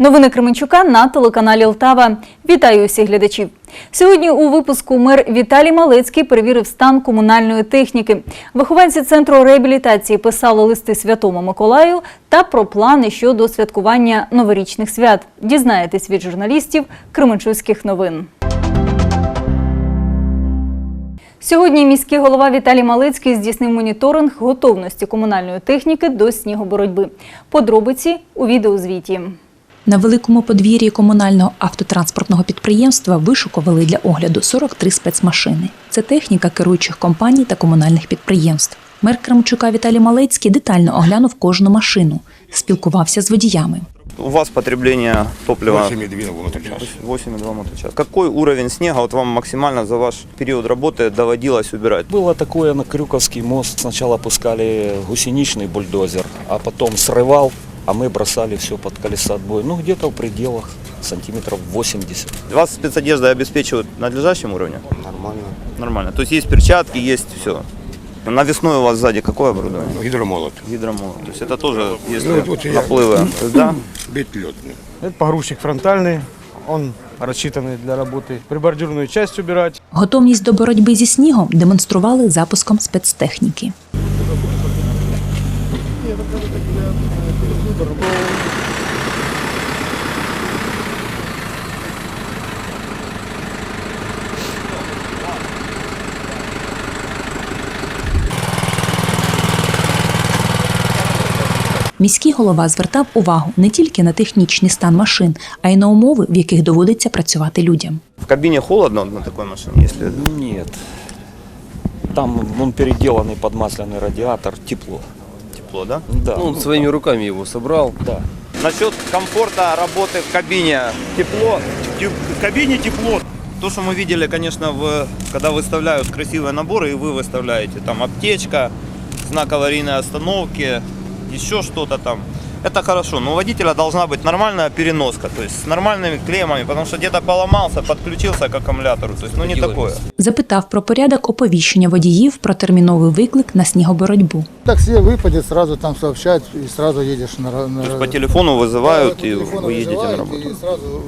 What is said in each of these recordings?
Новини Кременчука на телеканалі Лтава. Вітаю усіх глядачів. Сьогодні у випуску мер Віталій Малецький перевірив стан комунальної техніки. Вихованці центру реабілітації писали листи Святому Миколаю та про плани щодо святкування новорічних свят. Дізнаєтесь від журналістів Кременчуцьких новин. Сьогодні міський голова Віталій Малицький здійснив моніторинг готовності комунальної техніки до снігоборотьби. Подробиці у відеозвіті. На великому подвір'ї комунального автотранспортного підприємства вишукували для огляду 43 спецмашини. Це техніка керуючих компаній та комунальних підприємств. Мер Крамчука Віталій Малецький детально оглянув кожну машину, спілкувався з водіями. У вас потребление топлива 8,2 моточас. 8,2 моточас. Какой уровень снега вот вам максимально за ваш период работы доводилось убирать? Было такое на Крюковский мост. Сначала пускали гусеничный бульдозер, а потом срывал, а мы бросали все под колеса отбоя. Ну, где-то в пределах сантиметров 80. Вас спецодежда обеспечивают надлежащим уровнем? Нормально. Нормально. То есть есть перчатки, есть все. Навесной у вас сзади какое оборудование? Гидромолот. Гидромол. То есть это тоже, если Ну, вот я- наплывы, да? Бить лед. Это погрузчик фронтальный, он рассчитанный для работы. Прибордюрную часть убирать. Готовність до боротьби зі снігом демонстрували запуском спецтехніки. Міський голова звертав увагу не тільки на технічний стан машин, а й на умови, в яких доводиться працювати людям. В кабине холодно на такой машине, если... Нет. Там он переделанный под масляный радиатор, тепло. Тепло, да? Да. Ну, он своими руками его собрал. да. Насчет комфорта работы в кабине. Тепло. В кабине тепло. То, что мы видели, конечно, в, когда выставляют красивые наборы, и вы выставляете, там аптечка, знак аварийной остановки, еще что-то там. Это хорошо, но у водителя должна быть нормальная переноска, то есть с нормальными клеммами, потому что где-то поломался, подключился к аккумулятору, то есть ну не такое. Запитав про порядок оповіщення водіїв про терміновий виклик на снігоборотьбу. Такси выпадет, сразу там сообщают, и сразу едешь на, ра- на То есть по телефону вызывают, Да, и по телефону вы едете на вызывают, работу. И сразу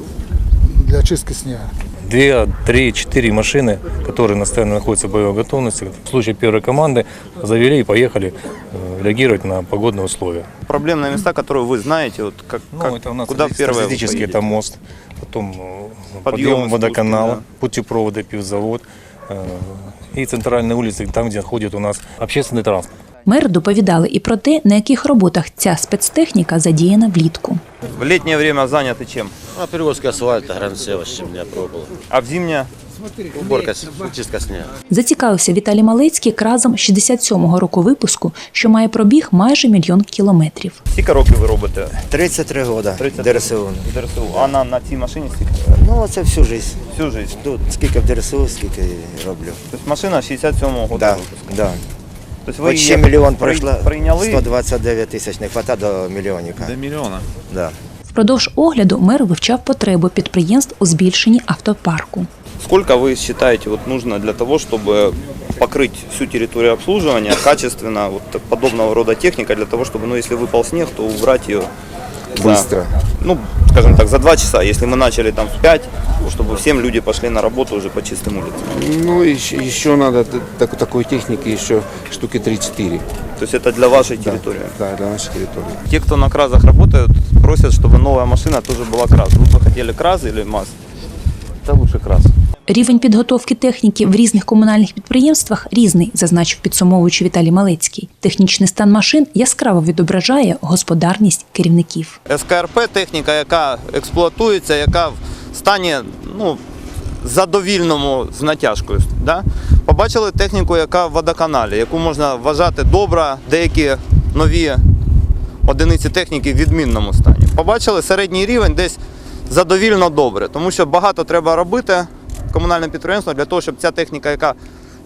для очистки снега. Две, три, четыре машины, которые постоянно находятся в боевой готовности. В случае первой команды завели и поехали э, реагировать на погодные условия. Проблемные места, которые вы знаете, вот как, Ну, как- это у нас куда стратеги- первое вы стратегически поедете? это мост, потом э, Подъемы, подъем спуски, водоканала, да. путепроводы, пивзавод э, и центральные улицы, там, где ходит у нас общественный транспорт. Мер доповідали і про те, на яких роботах ця спецтехніка задіяна влітку. В летнее время заняты чем? А перевозка асфальта, гранцева, щебня пробовал. А в зимнее? Уборка, с- чистка снега. Зацікавився Віталій Малецький кразом 67-го року випуску, що має пробіг майже мільйон кілометрів. Скільки років ви робите 33 года 33 ДРСУ. ДРСУ? А на, на цій машині скільки? Ну, це всю жизнь. Всю жизнь. Тут скільки в ДРСУ, скільки роблю. Тобто машина 67-го року Да, випуску. да. Тобто От ще її мільйон при- пройшла, прийняли 129 тисяч, не хватає до мільйонника. До мільйона? Да. Впродовж огляду мер вивчав потребу підприємств у збільшенні автопарку. Сколько вы считаете вот нужно для того, чтобы покрыть всю территорию обслуживания качественно вот так- подобного рода техника для того, чтобы, ну, если выпал снег, то убрать ее за- Быстро. ну, скажем так, за два часа. Если мы начали там в 5, чтобы всем люди пошли на работу уже по чистым улицам. Ну, еще, еще надо так, такой техники еще штуки 3-4. То есть это для вашей территории. Да, для нашей территории. Те, кто на кразах работают, просят, чтобы новая машина тоже была краз. Вы бы хотели краз или МАЗ? Это лучше крас. Рівень підготовки техніки в різних комунальних підприємствах різний, зазначив підсумовуючи Віталій Малецький. Технічний стан машин яскраво відображає господарність керівників. СКРП техніка, яка експлуатується, яка в стані ну, задовільному з натяжкою. Да? Побачили техніку, яка в водоканалі, яку можна вважати добра, деякі нові одиниці техніки в відмінному стані. Побачили середній рівень десь задовільно добре, тому що багато треба робити комунальним підприємством для того, щоб ця техніка, яка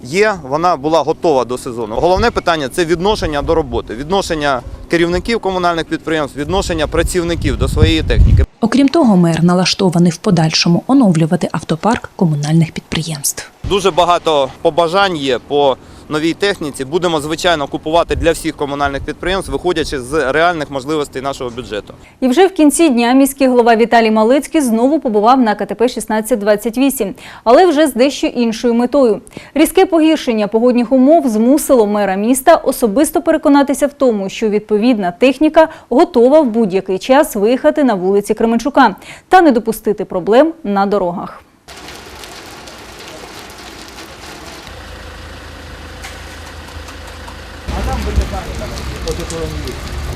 є, вона була готова до сезону. Головне питання це відношення до роботи, відношення керівників комунальних підприємств, відношення працівників до своєї техніки. Окрім того, мер налаштований в подальшому оновлювати автопарк комунальних підприємств. Дуже багато побажань є по новій техніці. Будемо звичайно купувати для всіх комунальних підприємств, виходячи з реальних можливостей нашого бюджету. І вже в кінці дня міський голова Віталій Малицький знову побував на КТП 1628, але вже з дещо іншою метою. Різке погіршення погодних умов змусило мера міста особисто переконатися в тому, що відповідна техніка готова в будь-який час виїхати на вулиці Кременчука та не допустити проблем на дорогах.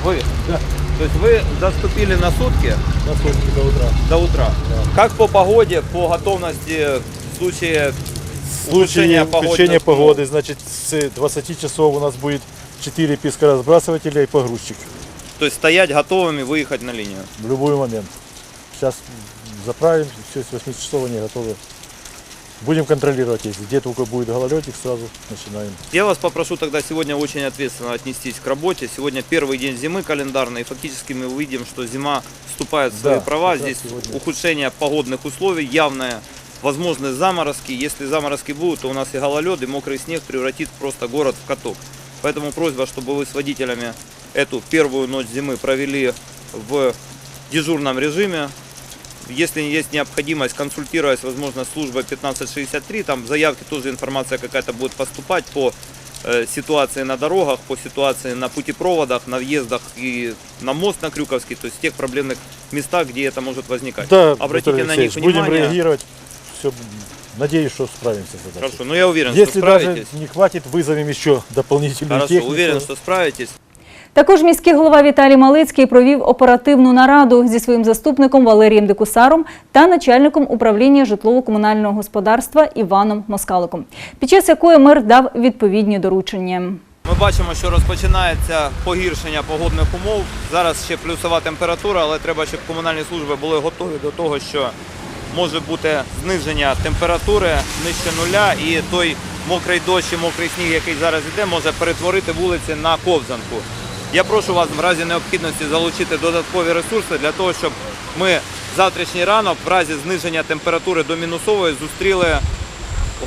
Вы? Да. То есть вы заступили на сутки? На сутки до утра. До утра. Как по погоде, по готовности в случае В улучшения случае погодных включения условий? погоды, значит, с 20 часов у нас будет 4 пескоразбрасывателя и погрузчик То есть стоять готовыми выехать на линию? в любой момент. Сейчас заправим, все, с 8 часов они готовы. Будем контролировать, если где только будет гололедик, сразу начинаем. Я вас попрошу тогда сегодня очень ответственно отнестись к работе. Сегодня первый день зимы календарный, и фактически мы увидим, что зима вступает в свои Да, права. Здесь сегодня. ухудшение погодных условий, явное возможны заморозки. Если заморозки будут, то у нас и гололед, и мокрый снег превратит просто город в каток. Поэтому просьба, чтобы вы с водителями эту первую ночь зимы провели в дежурном режиме. Если есть необходимость, консультируясь, возможно, службой 1563, там в заявке тоже информация какая-то будет поступать по э, ситуации на дорогах, по ситуации на путепроводах, на въездах и на мост на Крюковский, то есть в тех проблемных местах, где это может возникать. Да, Обратите на них Алексеевич, будем внимание. реагировать. Все, надеюсь, что справимся с задачей. Хорошо, но я уверен, что Если даже справитесь. не хватит, вызовем еще дополнительную Хорошо, технику. уверен, что справитесь. Також міський голова Віталій Малицький провів оперативну нараду зі своїм заступником Валерієм Декусаром та начальником управління житлово-комунального господарства Іваном Москаликом, під час якої мер дав відповідні доручення. Ми бачимо, що розпочинається погіршення погодних умов. Зараз ще плюсова температура, але треба, щоб комунальні служби були готові до того, що може бути зниження температури нижче нуля, і той мокрий дощ і мокрий сніг, який зараз йде, може перетворити вулиці на ковзанку. Я прошу вас в разі необхідності залучити додаткові ресурси для того, щоб ми завтрашній ранок, в разі зниження температури до мінусової, зустріли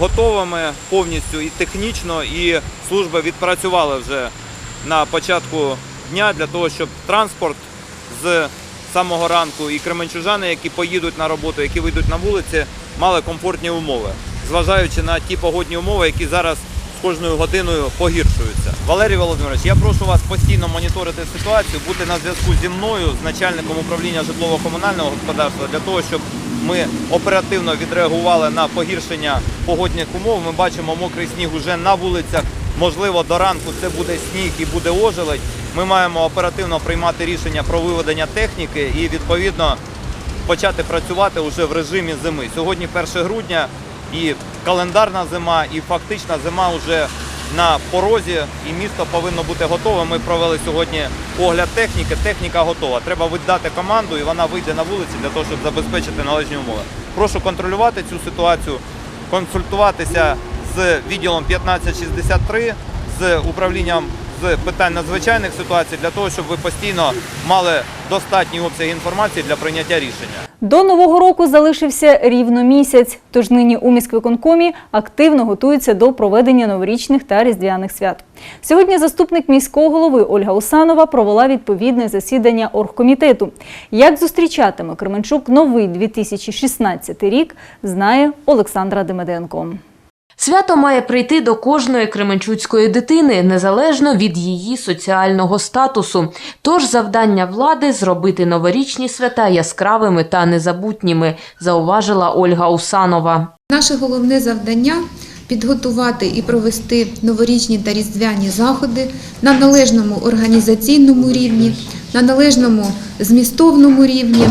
готовими повністю і технічно, і служби відпрацювали вже на початку дня для того, щоб транспорт з самого ранку і кременчужани, які поїдуть на роботу, які вийдуть на вулиці, мали комфортні умови, зважаючи на ті погодні умови, які зараз з кожною годиною погіршуються. Валерій Володимирович, я прошу вас постійно моніторити ситуацію, бути на зв'язку зі мною, з начальником управління житлово-комунального господарства, для того, щоб ми оперативно відреагували на погіршення погодних умов. Ми бачимо мокрий сніг уже на вулицях. Можливо, до ранку це буде сніг і буде ожеледь. Ми маємо оперативно приймати рішення про виведення техніки і відповідно почати працювати вже в режимі зими. Сьогодні 1 грудня і календарна зима, і фактична зима вже на порозі, і місто повинно бути готове. Ми провели сьогодні огляд техніки. Техніка готова. Треба віддати команду, і вона вийде на вулиці для того, щоб забезпечити належні умови. Прошу контролювати цю ситуацію, консультуватися з відділом 1563, з управлінням з питань надзвичайних ситуацій для того, щоб ви постійно мали достатній обсяг інформації для прийняття рішення. До нового року залишився рівно місяць, тож нині у міськвиконкомі активно готуються до проведення новорічних та різдвяних свят. Сьогодні заступник міського голови Ольга Усанова провела відповідне засідання оргкомітету. Як зустрічатиме Кременчук новий 2016 рік, знає Олександра Демиденко. Свято має прийти до кожної кременчуцької дитини, незалежно від її соціального статусу. Тож завдання влади зробити новорічні свята яскравими та незабутніми, зауважила Ольга Усанова. Наше головне завдання підготувати і провести новорічні та різдвяні заходи на належному організаційному рівні, на належному змістовному рівні.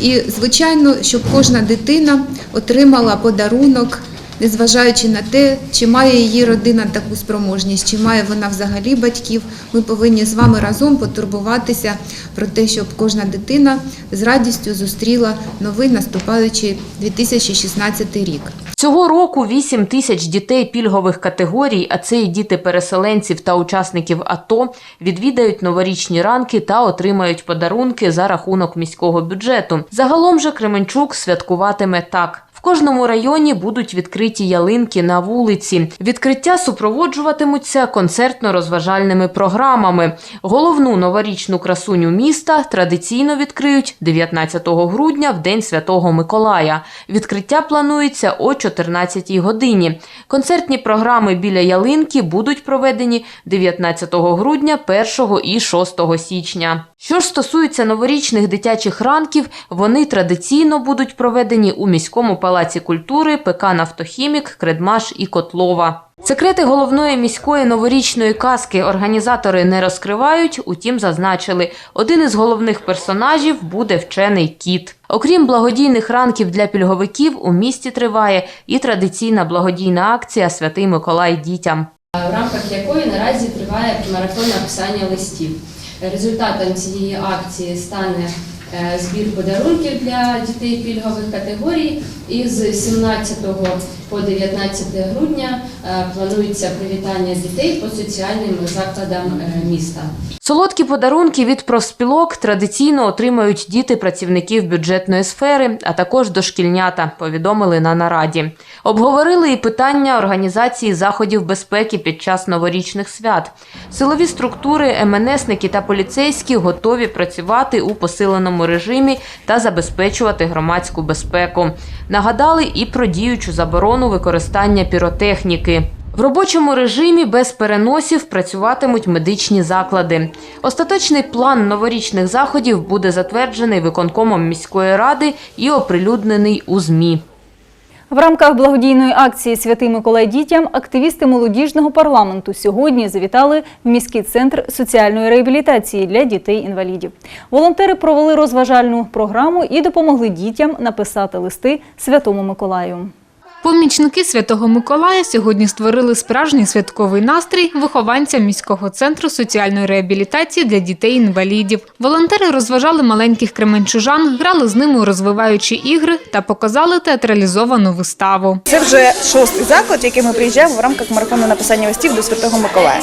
І, звичайно, щоб кожна дитина отримала подарунок. Незважаючи на те, чи має її родина таку спроможність, чи має вона взагалі батьків, ми повинні з вами разом потурбуватися про те, щоб кожна дитина з радістю зустріла новий наступаючий 2016 рік. Цього року 8 тисяч дітей пільгових категорій, а це і діти переселенців та учасників АТО, відвідають новорічні ранки та отримають подарунки за рахунок міського бюджету. Загалом же Кременчук святкуватиме так. Кожному районі будуть відкриті ялинки на вулиці. Відкриття супроводжуватимуться концертно-розважальними програмами. Головну новорічну красуню міста традиційно відкриють 19 грудня в День Святого Миколая. Відкриття планується о 14 годині. Концертні програми біля ялинки будуть проведені 19 грудня, 1 і 6 січня. Що ж стосується новорічних дитячих ранків, вони традиційно будуть проведені у міському палаці культури, ПК Нафтохімік, Кредмаш і Котлова. Секрети головної міської новорічної казки організатори не розкривають, утім зазначили, один із головних персонажів буде вчений кіт. Окрім благодійних ранків для пільговиків, у місті триває і традиційна благодійна акція Святий Миколай дітям. в рамках якої наразі триває марафон написання листів. Результатом цієї акції стане збір подарунків для дітей пільгових категорій. І з 17 по 19 грудня е, планується привітання дітей по соціальним закладам е, міста. Солодкі подарунки від профспілок традиційно отримають діти працівників бюджетної сфери, а також дошкільнята, повідомили на нараді. Обговорили і питання організації заходів безпеки під час новорічних свят. Силові структури, МНСники та поліцейські готові працювати у посиленому режимі та забезпечувати громадську безпеку. Нагадали і про діючу заборону використання піротехніки. В робочому режимі без переносів працюватимуть медичні заклади. Остаточний план новорічних заходів буде затверджений виконкомом міської ради і оприлюднений у ЗМІ. В рамках благодійної акції Святий Миколай дітям активісти молодіжного парламенту сьогодні завітали в міський центр соціальної реабілітації для дітей-інвалідів. Волонтери провели розважальну програму і допомогли дітям написати листи Святому Миколаю. Помічники Святого Миколая сьогодні створили справжній святковий настрій вихованцям міського центру соціальної реабілітації для дітей-інвалідів. Волонтери розважали маленьких кременчужан, грали з ними у розвиваючі ігри та показали театралізовану виставу. Це вже шостий заклад, який ми приїжджаємо в рамках марафону написання листів до Святого Миколая.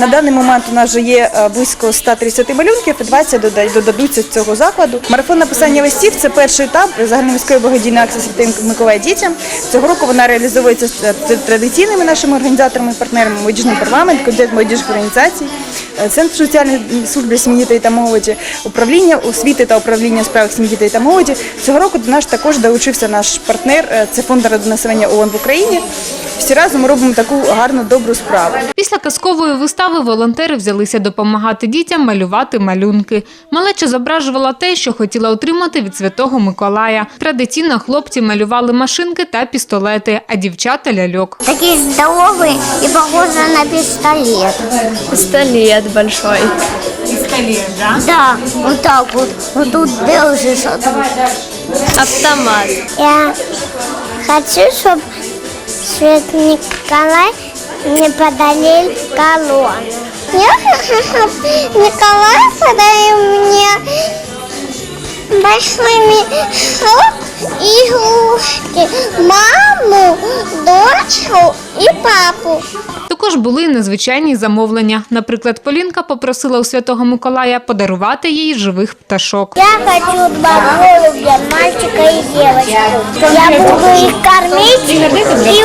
На даний момент у нас вже є е, близько 130 малюнків, і 20 дода- додадуться з цього закладу. Марафон написання листів це перший етап загальноміської благодійної акції Святий Миколай дітям. Цього року вона реалізовується традиційними нашими організаторами, партнерами молодіжний парламент, комітет молодіжних організацій, е, центр соціальної служби сім'ї дітей та молоді, управління освіти та управління у справах сім'ї дітей та молоді. Цього року до нас також долучився наш партнер. е, Це фонд родинаселення ООН в Україні. Всі разом робимо таку гарну добру справу. Після казкової вистави волонтери взялися допомагати дітям малювати малюнки. Малеча зображувала те, що хотіла отримати від Святого Миколая. Традиційно хлопці малювали машинки та пістолети, а дівчата ляльок. Такие здоровые и похожи на пистолет. Пистолет большой. Пистолет, да? Да, вот так вот. Вот тут держишь. а тут- Автомат. Я хочу, чтобы Свет Николай мне подарил колонн. Я хочу, чтобы Николай подарил мне большими игрушки, маму, дочку і папу. Також були незвичайні замовлення. Наприклад, Полінка попросила у Святого Миколая подарувати їй живих пташок. Я хочу два голубя, мальчика і дівчинку. Я буду їх кормити і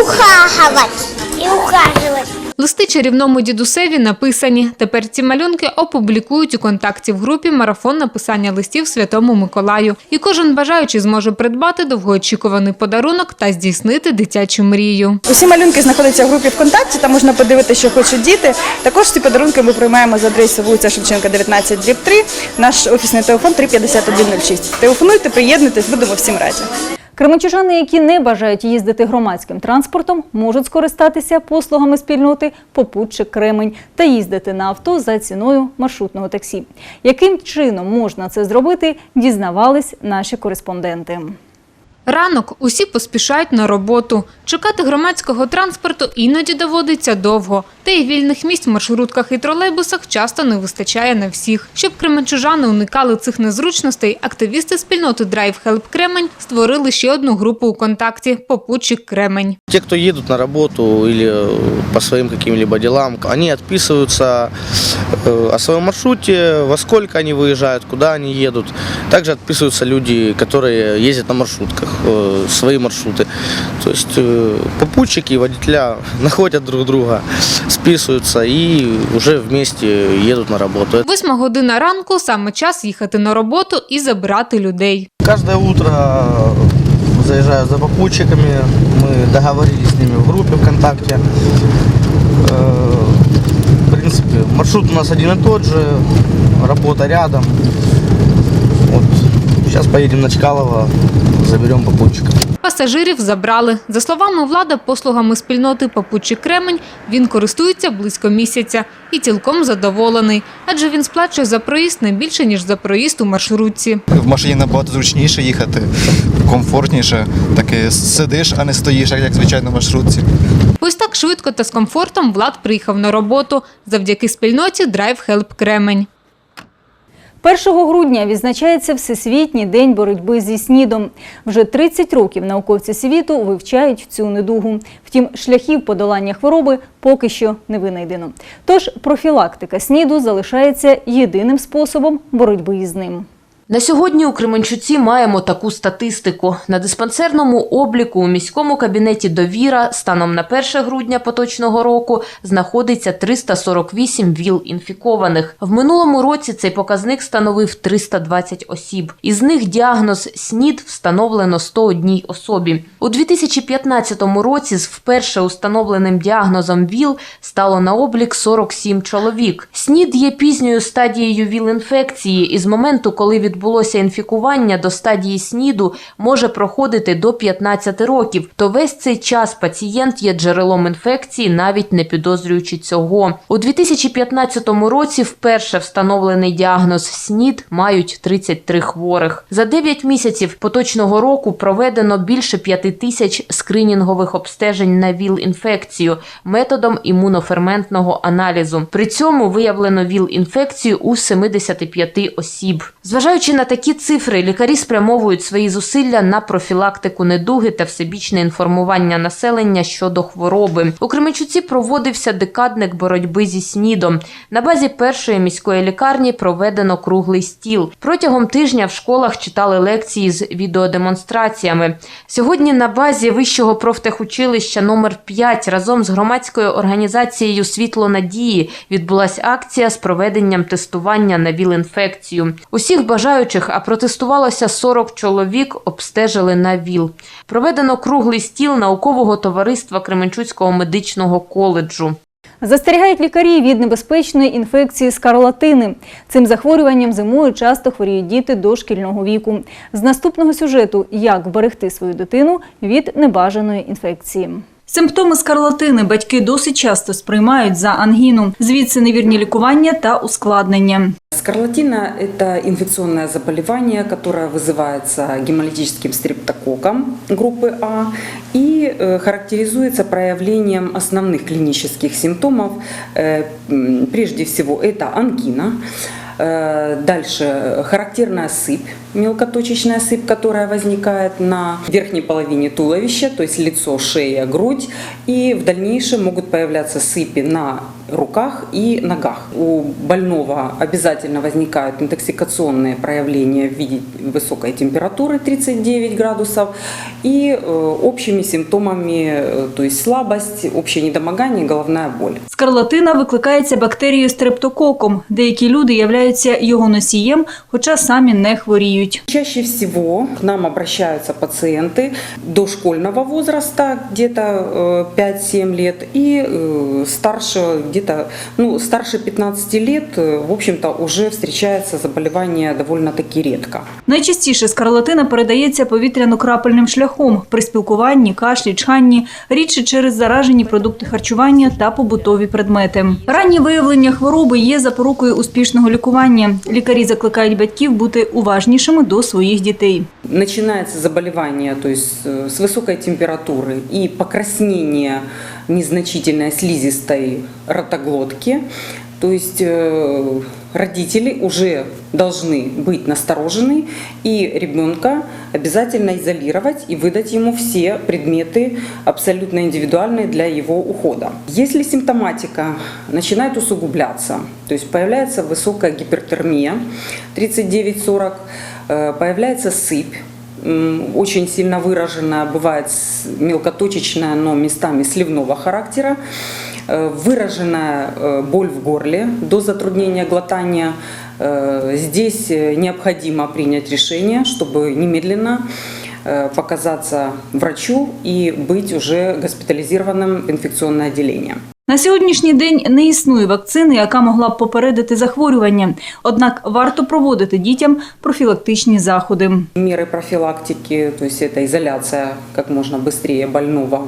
ухаживать. і ухаживать. Листи чарівному дідусеві написані. Тепер ці малюнки опублікують у контакті в групі Марафон написання листів Святому Миколаю. І кожен бажаючий зможе придбати довгоочікуваний подарунок та здійснити дитячу мрію. Усі малюнки знаходяться в групі ВКонтакті, там можна подивитися, що хочуть діти. Також ці подарунки ми приймаємо за адресою вулиця Шевченка, 19, дріб 3, наш офісний телефон 35106. Телефонуйте, приєднуйтесь, будемо всім раді. Кременчужани, які не бажають їздити громадським транспортом, можуть скористатися послугами спільноти «Попутчик Кремень» та їздити на авто за ціною маршрутного таксі. Яким чином можна це зробити, дізнавались наші кореспонденти. Ранок усі поспішають на роботу. Чекати громадського транспорту іноді доводиться довго. Та й вільних місць в маршрутках і тролейбусах часто не вистачає на всіх. Щоб кременчужани уникали цих незручностей, активісти спільноти Drive Help Кремень створили ще одну групу у контакті Попутчик Кремень. Те, кто едут на работу или э, по своим каким-либо делам, они отписываются э, о своем маршруте, во сколько они выезжают, куда они едут. Также отписываются люди, которые ездят на маршрутках, э, свои маршруты. То есть э, попутчики и водителя находят друг друга, списываются и уже вместе едут на работу. Восьма година ранку саме час їхати на роботу і забирати людей. Каждое утро заезжаю за попутчиками, мы договорились с ними в группе ВКонтакте. Э, В принципе, маршрут у нас один и тот же, работа рядом. Вот. Сейчас поедем на Чкалово, заберем попутчика. Пасажирів забрали. За словами влада, послугами спільноти Попутчик Кремень він користується близько місяця і цілком задоволений, адже він сплачує за проїзд не більше, ніж за проїзд у маршрутці. В машині набагато зручніше їхати, комфортніше. Таки сидиш, а не стоїш, як звичайно в маршрутці. Ось так швидко та з комфортом Влад приїхав на роботу завдяки спільноті Drive Help Кремень. 1 грудня відзначається Всесвітній день боротьби зі СНІДом. Вже 30 років науковці світу вивчають цю недугу. Втім, шляхів подолання хвороби поки що не винайдено. Тож профілактика СНІДу залишається єдиним способом боротьби із ним. На сьогодні у Кременчуці маємо таку статистику. На диспансерному обліку у міському кабінеті «Довіра» станом на 1 грудня поточного року знаходиться 348 ВІЛ-інфікованих. В минулому році цей показник становив 320 осіб. Із них діагноз СНІД встановлено 101 особі. У 2015 році з вперше установленим діагнозом ВІЛ стало на облік 47 чоловік. СНІД є пізньою стадією ВІЛ-інфекції і з моменту, коли відбулося інфікування до стадії СНІДу, може проходити до 15 років. То весь цей час пацієнт є джерелом інфекції, навіть не підозрюючи цього. У 2015 році вперше встановлений діагноз СНІД мають 33 хворих. За 9 місяців поточного року проведено більше 5 тисяч скринінгових обстежень на ВІЛ-інфекцію методом імуноферментного аналізу. При цьому виявлено ВІЛ-інфекцію у 75 осіб. Зважаючи на такі цифри, лікарі спрямовують свої зусилля на профілактику недуги та всебічне інформування населення щодо хвороби. У Кременчуці проводився декадник боротьби зі СНІДом. На базі першої міської лікарні проведено круглий стіл. Протягом тижня в школах читали лекції з відеодемонстраціями. Сьогодні на базі вищого профтехучилища номер 5 разом з громадською організацією Світло надії відбулася акція з проведенням тестування на ВІЛ-інфекцію. Усіх бажаючих, а протестувалося 40 чоловік, обстежили на ВІЛ. Проведено круглий стіл наукового товариства Кременчуцького медичного коледжу. Застерігають лікарі від небезпечної інфекції скарлатини. Цим захворюванням зимою часто хворіють діти дошкільного віку. З наступного сюжету Як вберегти свою дитину від небажаної інфекції. Симптоми скарлатини батьки досить часто сприймають за ангіну. Звідси невірні лікування та ускладнення. Скарлатина – это инфекционное заболевание, которое вызывается гемолитическим стрептококком группы А и э, характеризуется проявлением основных клинических симптомов. Э, м, Прежде всего, это ангина, Э, Дальше характерная сыпь, мелкоточечная сыпь, которая возникает на верхней половине туловища, то есть лицо, шея, грудь. И в дальнейшем могут появляться сыпи на руках и ногах. У больного обязательно возникают интоксикационные проявления в виде высокой температуры 39 градусов и э, общими симптомами, э, то есть слабость, общее недомогание, головная боль. Скарлатина викликається бактерією стрептококом. Деякі люди являються його носієм, хоча самі не хворіють. Чаще всего к нам обращаются пациенты дошкольного возраста, где-то э, 5-7 лет, и э, старше, где-то, ну, старше 15 лет, э, в общем-то, уже встречается заболевание довольно-таки редко. Найчастіше скарлатина передається повітряно-крапельним шляхом при спілкуванні, кашлі, чханні, рідше через заражені продукти харчування та побутові предмети. Раннє виявлення хвороби є запорукою успішного лікування. Лікарі закликають батьків бути уважнішими чутливішими до своїх дітей. Начинается заболевание, то есть э, с высокой температуры и покраснение незначительной слизистой ротоглотки. То есть э, родители уже должны быть насторожены и ребенка обязательно изолировать и выдать ему все предметы абсолютно индивидуальные для его ухода. Если симптоматика начинает усугубляться, то есть появляется высокая гипертермия 39-40, э, появляется сыпь, очень сильно выраженная, бывает мелкоточечная, но местами сливного характера, э, выраженная э, боль в горле до затруднения глотания. Э, Здесь э, необходимо принять решение, чтобы немедленно э, показаться врачу и быть уже госпитализированным в инфекционное отделение. На сьогоднішній день не існує вакцини, яка могла б попередити захворювання. Однак варто проводити дітям профілактичні заходи. Меры профилактики, то есть это изоляция как можно быстрее больного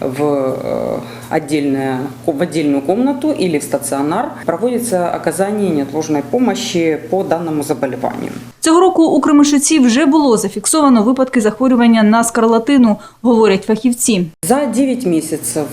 в, э, отдельное, в отдельную комнату или в стационар, проводится оказание неотложной помощи по данному заболеванию. Цього року у Кременчуці вже було зафіксовано випадки захворювання на скарлатину, говорять фахівці. За 9 месяцев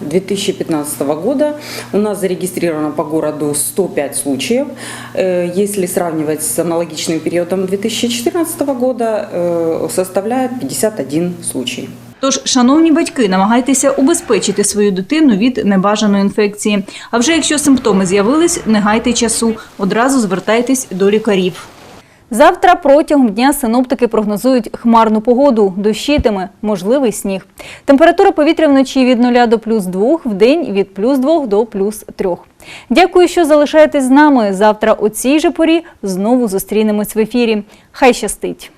2015 года у нас зарегистрировано по городу 105 случаев. Э, Если сравнивать с аналогичным периодом 2014 года, э, составляет 51 случай. Тож, шановні батьки, намагайтеся убезпечити свою дитину від небажаної інфекції. А вже якщо симптоми з'явились, не гайте часу, одразу звертайтесь до лікарів. Завтра протягом дня синоптики прогнозують хмарну погоду, дощитиме, можливий сніг. Температура повітря вночі від 0 до плюс 2, в день від плюс 2 до плюс 3. Дякую, що залишаєтесь з нами. Завтра о цій же порі знову зустрінемось в ефірі. Хай щастить!